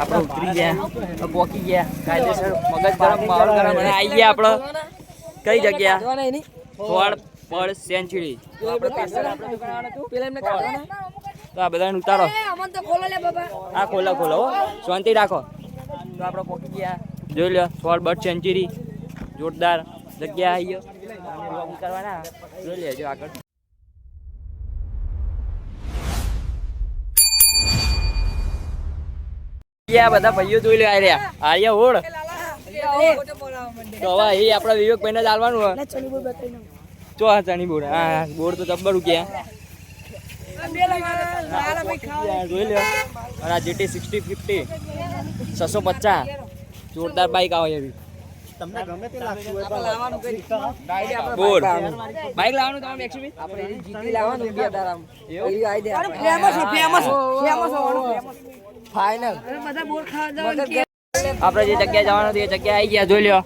આપણે ઉતરી ગયા પોકી ગયા. કાયદેસર મગજ ગરમ માહોલ ગરમ અને આવી ગયા આપણે. કઈ જગ્યા? ફળ ફળ સેન્ચુરી. તો આ બધાને ઉતારો. આ ખોલો ખોલો હો. શાંતિ રાખો. તો આપણે પોકી ગયા. જોઈ લો ફળ બર્ડ સેન્ચુરી. જોરદાર જગ્યા આવી ગયો. કરવાના. જોઈ લેજો આગળ. આ બધા ભાઈઓ જોઈ લે આ રહ્યા આર્યા ઓળ તો હવે એ આપણા વિવેકભાઈ ને ચાલવાનું હોય. ચો હા ચણી બોર હા બોર તો જબ્બર ગયા જોઈ લે. અને આ જીટી સિક્સટી ફિફ્ટી છસો પચાસ. જોરદાર બાઈક આવે એવી. તમને ગમે તે લાગતું હોય પણ બોર. બાઈક લાવવાનું તમારે મેક્સિમી આપણે જે જગ્યાએ જવાનું હતું એ જગ્યાએ આવી ગયા જોઈ લ્યો.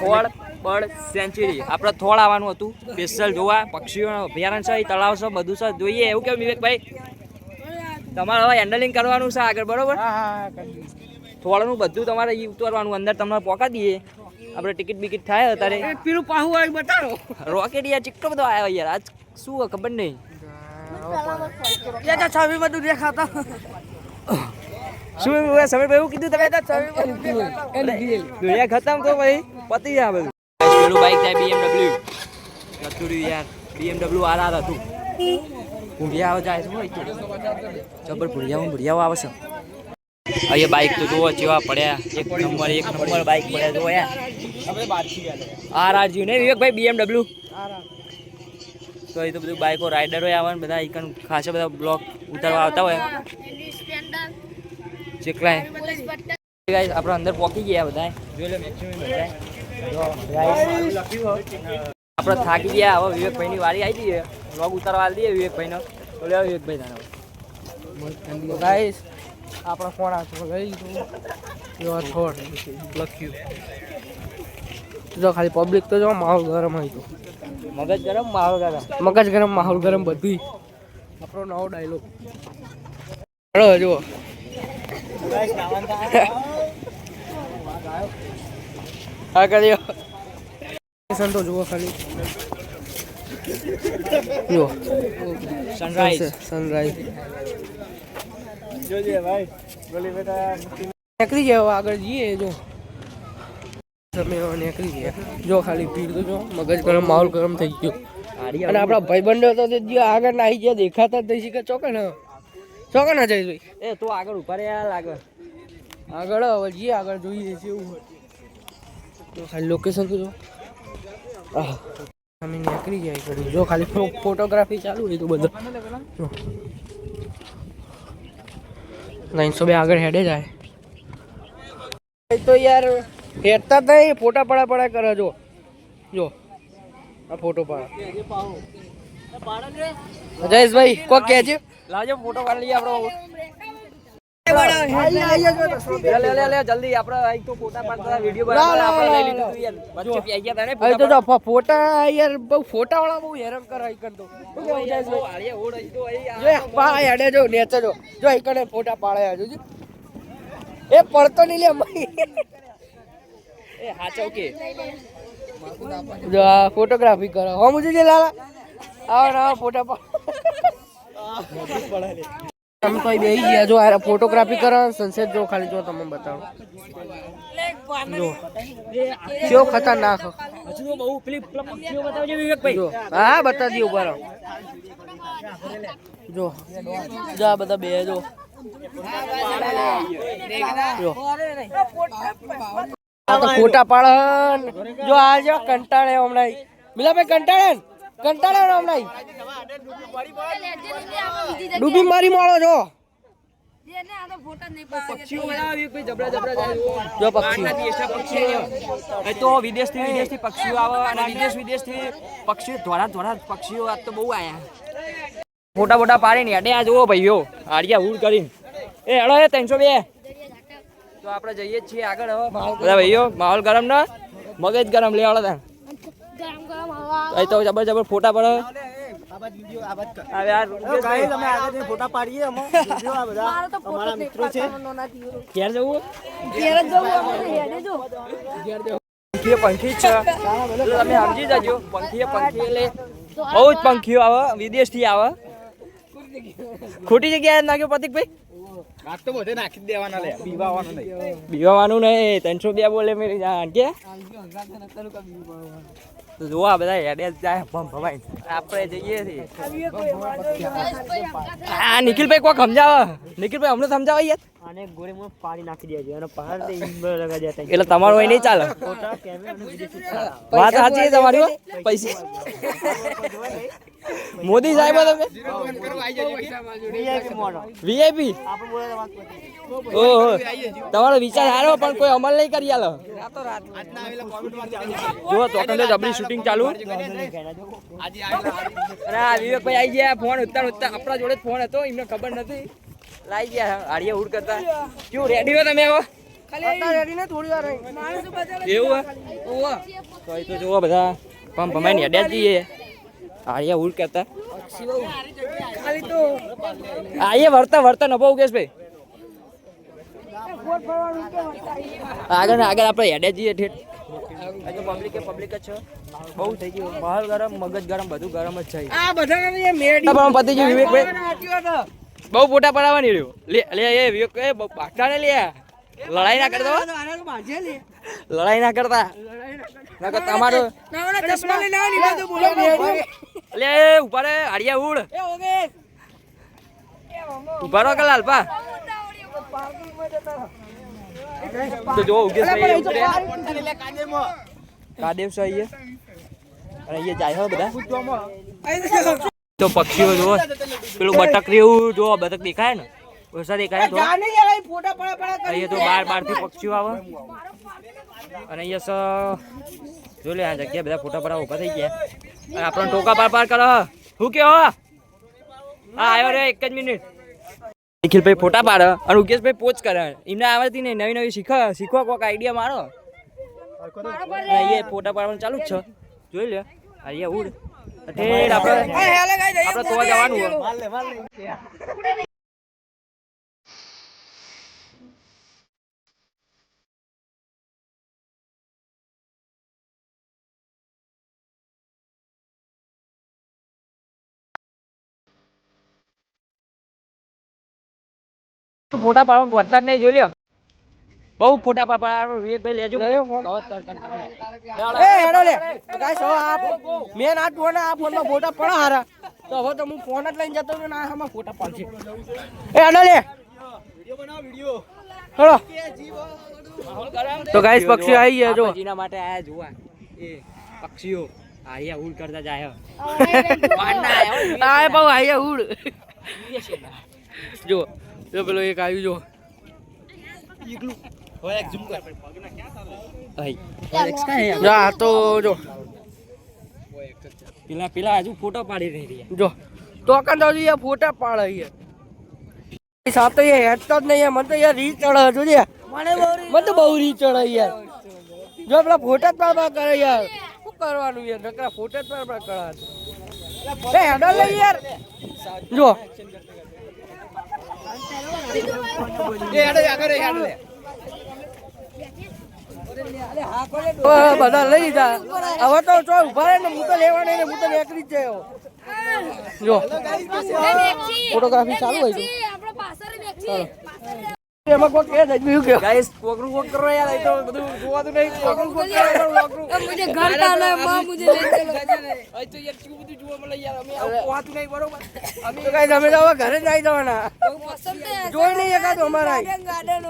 થોડ બર્ડ સેન્ચુરી. આપણે થોડ આવવાનું હતું. સ્પેશિયલ જોવા પક્ષીઓ અભયારણ છે તળાવ છે બધું છે. જોઈએ એવું કેવું વિવેકભાઈ? તમારે હવે હેન્ડલિંગ કરવાનું છે આગળ બરોબર? થોડનું બધું તમારે એ ઉતરવાનું અંદર તમને પોકા દઈએ. આપણે ટિકિટ બિકિટ થાય અત્યારે. પીરું પાહુ આવી બતાડો રોકેટ યાર ચિક્કો બધો આવ્યો યાર. આજ શું ખબર નહીં. છબી બધું દેખાતો? શું એવું? સમીર એવું કીધું તમે? દુનિયા ખતમ તો ભાઈ પતી જાય બધું. પેલું બાઈક થાય BMW. જતું યાર BMW આર આર હતું ભૂંડિયા આવે જાય છે? જબર ભૂંડિયા ભૂંડિયાઓ આવે છે. અહીંયા બાઈક તો જુઓ જેવા પડ્યા. એક નંબર એક નંબર બાઈક પડ્યા જુઓ યાર. આર આર જીવ ને વિવેકભાઈ BMW. તો એ તો બધું બાઈકો રાઇડરો આવે ને બધા એકન ખાસા બધા બ્લોક ઉતારવા આવતા હોય. જેટલાય ગાઈસ આપણે અંદર પહોંચી ગયા બધા જોઈ લો મેક્સિમમ બધા જો આપણે થાકી ગયા. હવે વિવેકભાઈની વારી આવી ગઈ વ્લોગ ઉતારવા દઈએ વિવેકભાઈનો. તો લે વિવેકભાઈ તારો. ગાઈસ આપણો ફોન આવતો લઈ લીધું. જો થોડ લખ્યું. જો ખાલી પબ્લિક તો જો માહોલ ગરમ હોય તો. મગજ ગરમ માહોલ ગરમ. મગજ ગરમ માહોલ ગરમ બધું. આપણો નવો ડાયલોગ જુઓ. હા કર્યો. સંતો જુઓ ખાલી. જુઓ. સનરાઈઝ સનરાઈઝ નીકળી ગયા હવે આગળ જઈએ જો. તમે નીકળી ગયા. જો ખાલી ભીડ તો જો. મગજ ગરમ માહોલ ગરમ થઈ ગયો. અને આપણા ભાઈબંધો તો જે આગળ નાહી ગયા દેખાતા જ નહીં કે ચોકે ને ચોકે ના જઈશ ભાઈ એ, તો આગળ ઊભા રહ્યા લાગે આગળ. હવે જઈએ આગળ જોઈએ છે એવું. તો ખાલી લોકેશન જો. અમે નીકળી જાય કરી જો ખાલી ફોટોગ્રાફી ચાલુ હોય તો બધું. લાઈનસો બે આગળ હેડે જાય. તો યાર, હેડતા જ નહીં ફોટા પડા પડા કરે, જો. જો. આ ફોટો પાડા. જયેશભાઈ કોક કે છે? લાજો ફોટો પાડી લઈએ આપણો જલ્દી તો ફોટા પાડતા વિડિયો તો જો ફોટા યાર બહુ ફોટા વાળા બહુ હેરાન કરે અહીં તો શું કેવું જયેશભાઈ? જો અહીં ફોટા પાડે જોજો. એ પડતો નહીં લે. એ હાચો કે. ફોટોગ્રાફી કરો. હો મુજે લાલા. આવો આવો, ફોટા પાડ તમે તો અહીં ગયા. જો આ ફોટોગ્રાફી કરે સનસેટ જો ખાલી જો તમે બતાવો. જો. ખતરનાક. બહુ જો. હા, બતા દી ઉપર. જો. જા બધા બે, જો. ફોટા પાડન જો આ જો કંટાળે હમણાં મિલાભાઈ, કંટાળે? કંટાળે ને હમણાં ડૂબી મારી માળો જો. પક્ષીઓ બતાવો વિવેકભાઈ જબરા જબરા જાય જો પક્ષી બહારના દેશના પક્ષીઓ. એ તો વિદેશથી વિદેશથી પક્ષીઓ આવે અને વિદેશ વિદેશથી પક્ષીઓ ધોળા ધોળા પક્ષીઓ આજ તો બહુ આયા. ફોટા મોટા પાડીને હેડે આ જુઓ ભાઈઓ આડિયા હુડ કરીને. એ હેડો એ ત્રણસો બે. તો આપણે જઈએ જ છીએ આગળ હવે. બધા ભાઈઓ માહોલ ગરમ ના મગજ ગરમ લેવાડો હળો અહીં તો જબર જબર ફોટા પડે. હવે ફોટા પાડીએ અમે વીડિયો આ બધા મારે તો ફોટો અમારા જ મિત્રો છે. પાડવાનો નથી એવું. ઘેર જવું ઘેર જ જવું આપણે હેડે જો. પંખી પંખી છે. તમે સમજી જજો પંખી એ પંખી એટલે બહુ જ પંખીઓ આવે વિદેશથી આવે. ખોટી જગ્યાએ નાખ્યો પ્રતિકભાઈ? આજ તો બધે નાખી દેવાના લે બીવાવાનું નહીં. બીવાનું નહીં ત્રણસો રૂપિયા બોલે મેરી જાન કે? જોવા બધા હેડે જાય ભમ ભમાઈ. આપણે જઈએ છીએ. આ નિખિલભાઈ કોક સમજાવે. નિખિલભાઈ અમને સમજાવે યાર. ગોળે પાણી નાખી દેજો અને પહાડ દે ઇન્બર લગા દેતા એટલે તમારું અહીં નહીં ચાલે. વાત સાચી તમારી પૈસા મોદી સાહેબ તમે? વીઆઈપી ઓહો. તમારો વિચાર સારો પણ કોઈ અમલ નહીં કરી આલો. જો તો જબરી શૂટિંગ ચાલુ અરે આ વિવેકભાઈ આવી ગયા. ફોન ઉત્તર ઉત્તર આપણા જોડે ફોન હતો એમને ખબર નથી. લાઈ ગયા હાડિયા ઉડ કરતા. કેવું રેડી હો તમે હવે. એવું હે? તો જોવો બધા. પંપ ભમાઈને ને અડ્યા જઈએ. હાડિયા ઉડ કરતા ખાલી તો આ એ વર્તા વર્તા નભો ઉગેશભાઈ આગળ ને આગળ આપણે હેડે જઈએ ઠેઠ. પબ્લિક જ છે. બહુ થઈ ગયું. બહાર ગરમ મગજ ગરમ બધું ગરમ જ છે. આ બધા મેડી પણ પતિ ગયું બહુ ફોટા પડાવવાની રહ્યું. લે લે એ વિવેક એ ને લે. લડાઈ ના કરતા. લડાઈ ના કરતા. તમારો ચશ્મા લઈને આવો ને, એ બધું બોલો મેડી. લે ઊભા રે હાડિયા ઉડ. એ ઓગેશ. ઊભા રહો કે લાલપા તો જો ઉગેશભાઈ ઉતરે કાદેવ છે અહીંયા. અને અહીંયા જાય હો બધા. તો પક્ષીઓ જુઓ પેલું બતક જેવું જો બતક દેખાય ને? ઓછા દેખાય તો જા નહીં યાર, અહીં ફોટા પડા પડા કરી. અહીંયા તો બાર બારથી પક્ષીઓ આવે. અને અહીંયા સ જો લે આ જગ્યા બધા ફોટા પડા ઊભા થઈ ગયા. અને આપણને ટોકા પાર પાર કરો, હું. કે, હો? આવ્યો રે, એક જ મિનિટ. નિખિલભાઈ ફોટા પાડે, અને ઉકેશભાઈ પોચ કરે. એમને આવડતી નહીં, નવી નવી શીખો શીખો કોઈક આઈડિયા મારો. ફોટા પાડવાનું ચાલુ જ છે. જોઈ લે. અહીંયા ઉડ. આપણે. આપણે તો જવાનું હોય માલ લે માલ લે ફોટા પાડવા વરસાદ નહીં જોઈ લ્યો. બહુ ફોટા પાડવા વિવેકભાઈ લેજો. એ હેડો લે. ગાઈસ, હવે આ મેન આ ફોન આ ફોનમાં ફોટા પડે હારા. તો હવે તો હું ફોન જ લઈને જતો રહ્યો ને આમાં ફોટા પાડશે એ હેડો લે. હેડો. તો ગાઈસ પક્ષીઓ આવી ગયા જો જીના માટે આયા જોવા એ પક્ષીઓ. આયા ઉડ કરતા જાય. આયા બહુ આયા ઉડ. જો જો પેલો એક આવ્યું જો. અહીં. જો આ તો જો. પેલા પેલા હજુ ફોટો પાડી રહી રહ્યા. જો. તો તો ફોટા પાડે તો હેડતો જ નહીં. મને તો યાર રી ચડે મને તો બહુ રી ચડે યાર. જો પેલા ફોટા જ પાડવા કરે યાર. શું કરવાનું યાર? નકરા ફોટા જ પાડવા કરે એ હેડો યાર. જો. બધા લઈ લીધા હવે તો ચો ઊભા રહે ને હું તો લેવા નહીં ને હું તો નીકળી જ જયો જો. ફોટોગ્રાફી ચાલુ હોય છે. એમાં કોક નહીં. કોકરું ઘરે જઈ જવાના. જોઈ નહીં એકાદ અમારા ગાર્ડન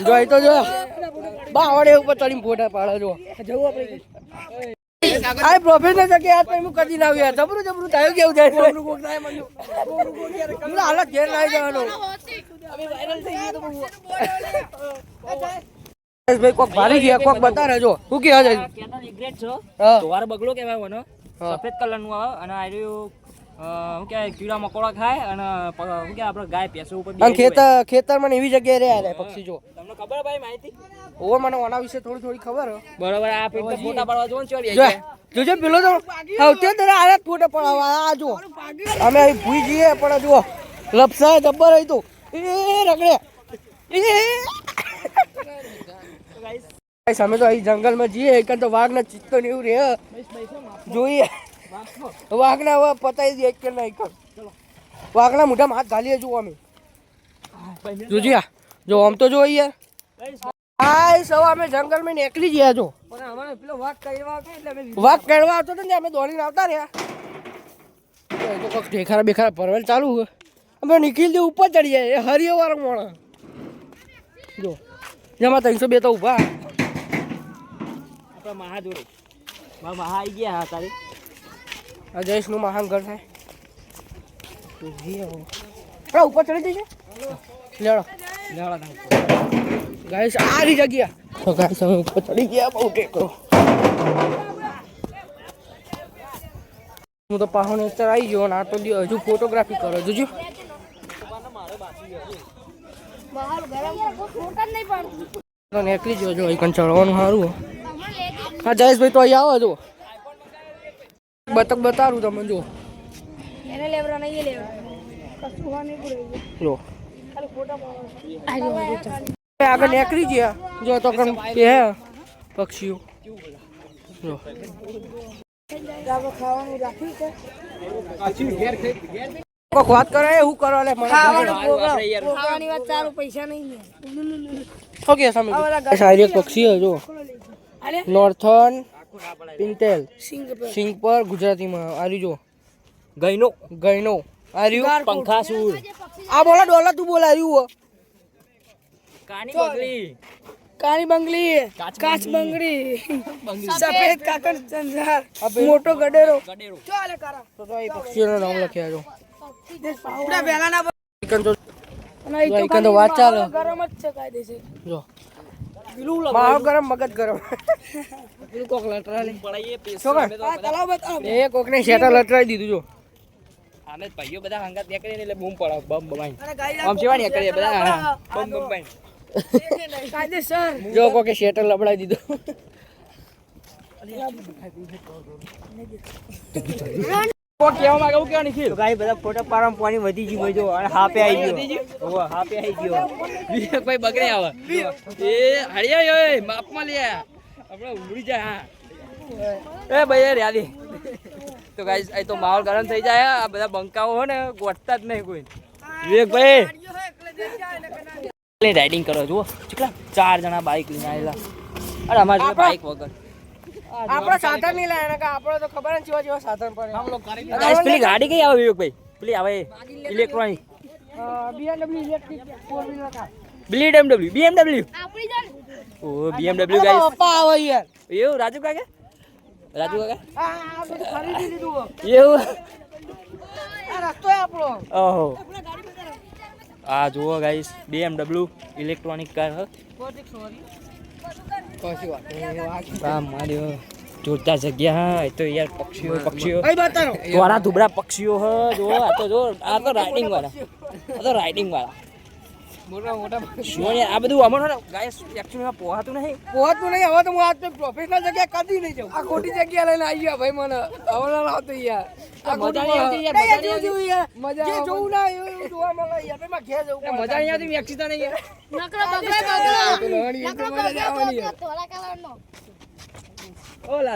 જોઈ તો જો બાવડે ઉપર ચડીને ફોટા પાડો જો. આ પ્રોફેસર કે આજ તમે કદી ના આવ્યા યાર. જબરું જબરું થયું કેવું જાય કોકરું કોક થાય મને? હાલત ઘેર લાવી જવાનો ભાઈ કોક ભારી ગયા કોક બતા રહેજો શું છે કેનો રિગ્રેટ છો હા. બગલો કેવાય સફેદ કલરનું આવે અને આ રહ્યું શું કીડા મકોડા ખાય અને શું કહેવાય આપણે ગાય ભેંસો ઉપર અને ખેતર ખેતરમાં એવી જગ્યાએ રહ્યા રે પક્ષી જો. તમને ખબર ભાઈ માહિતી? ઓવર મને ઓના વિશે થોડી થોડી ખબર બરાબર આ પેટ ફોટા પાડવા જો ને ચોરી જો જોજે પેલો તો સૌથી અંદર આને ફોટો પડાવવા આ જો. અમે અહીં ભૂઈ જઈએ પણ જો લપસા જબ્બર અહીં તો. એ રગડે. એ. અમે તો અહીં જંગલમાં જઈએ એક તો વાઘના ચિત્તો ને એવું રે જોઈએ. વાઘના હવે પતાવી દે એક કે ના એક વાઘના મોઢામાં હાથ ઘાલીએ જુઓ અમે. જોજી જો આમ તો જો યાર આ સવા અમે જંગલમાં નીકળી ગયા જો વાઘ કડવા આવતો ને અમે દોડીને આવતા રહ્યા. તો તો ઢેખારા બેખારા ચાલુ અમે નીકળી દે ઉપર ચડી જાય. એ હરિયો વાળો મોણા. જો. જેમાં ત્રણસો બે તો ઊભા. આપણા મહા મહા આવી ગયા હા તારે. જયેશનું જઈએ હવે. આપણા ઉપર ચડી જઈએ લેડો તાંગ. ગાઈસ આરી જગ્યા. તો ગાઈસ, અમે ઉપર ચડી ગયા, બહુ ટેકો. હું તો પાહો નેચર આવી ગયો આ તો હજુ ફોટોગ્રાફી કરો, જોજો. બહાર ગરમ ફોટા જ નહીં નીકળી ગયો અહીં ચડવાનું સારું. હા, જયેશભાઈ, તો અહીં આવો જો બતક બતાવું તમે જો. એને લેવરા નહીં લેવરા કશું હોય નહીં પૂરે જો. ખાલી ફોટા પાડવા આગળ નીકળી ગયા. જો તો કણ કે હે પક્ષીઓ. જો. વાત કરે હું કરો લે મને ખાવાની વાત ચાલુ પૈસા નહીં ને ઓકે સામે? એક પક્ષી જો. નોર્થન પિન્ટેલ સિંગ પર ગુજરાતીમાં. આર્યું જો. ગઈનો ગઈનો આર્યું પંખાસુર. આ બોલા ડોલા તું બોલ આર્યું કાની બગલી? કાળી બંગલી? કાચ બંગડી. સફેદ કાકર ચંદ્રાર મોટો ગડેરો. ગડેરો. ચાલે કરા. તો તો એ પક્ષીઓના નામ લખ્યા જો. પૂરા તો અને એ તો એકન તો વાત ચાલે. ગરમ જ છે કાયદેસર. જો. મારો ગરમ મગજ ગરમ. કોક લટરા પડાઈએ પેસો શું કર? અમે તો આ તલાવ બતાવો. એ કોકને શેટા લટરાઈ દીધું જો. અમે ભાઈઓ બધા હંગાત નીકળીને એટલે બૂમ પડાવ બમ બમાઈ. અને ગાઈ આમ જેવા બધા બમ બમ બાઈ કાયદેસર. જો કોકે શેટર લબડાઈ દીધું. કેવા માંગે એવું કેવા નહીં ગાઈ બધા ફોટા પાડવામાં પાણી વધી ગયું જો અને હાપે આવી ગયો. ઓવા હાપે આવી ગયો. ભાઈ બગડે આવે. એ હરિયા ઓય માપમાં લે. આપણે ઉમડી જાય એ ભાઈ યાદી તો ગાઈસ અહીં તો માહોલ ગરમ થઈ જાય આ બધા બંકાઓ હોય ને ગોઠતા જ નહીં કોઈ. વિવેકભાઈ એટલે રાઇડિંગ કરો જુઓ. કેટલા ચાર જણા બાઇક લઈને આવેલા અરે અમારે જોડે બાઇક વગર. આપણા સાધન નહીં લાયા કે આપણો તો ખબર ને જેવા જેવા સાધન પડે ગાઈસ પેલી ગાડી કઈ આવે વિવેકભાઈ? પેલી આવે electronic BMW electric four wheeler car BMW BMW આપણી ઓ BMW ગાઈસ. પપ્પા આવે યાર. એવું રાજુ કાકા? રાજુ કાકા? આ ખરીદી લીધું એવું? આ રસ્તો આપણો. ઓહો. આ જુઓ ગાઈસ BMW ઇલેક્ટ્રોનિક કાર હ. કશી વાત નહીં આ માર્યો જોરદાર જગ્યા હા. એ તો યાર પક્ષીઓ પક્ષીઓ. ધોળા ધુબરા પક્ષીઓ હ. જો આ તો જો આ તો રાઇડિંગ વાળા. આ તો રાઇડિંગ વાળા. શું આ બધું અમર ગાઈસ એકચ્યુઅલી પોહાતું નહીં. નહીં હવે તો હું આજ પ્રોફેશનલ જગ્યા કદી નહીં જાઉં. આ ખોટી જગ્યા લઈને આવી ગયા ભાઈ મને. હવે ના આવતો યાર. નહીં નહીં, નહીં નહીં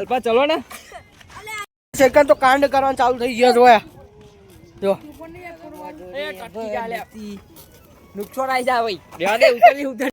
નહીં ચલો ને. સેકન્ડ તો કાંડ કરવાનું ચાલુ થઈ ગયો જોયા. જો. એ કટકી ચાલે. નુકસાન આવી જાય ભાઈ. ઉતરી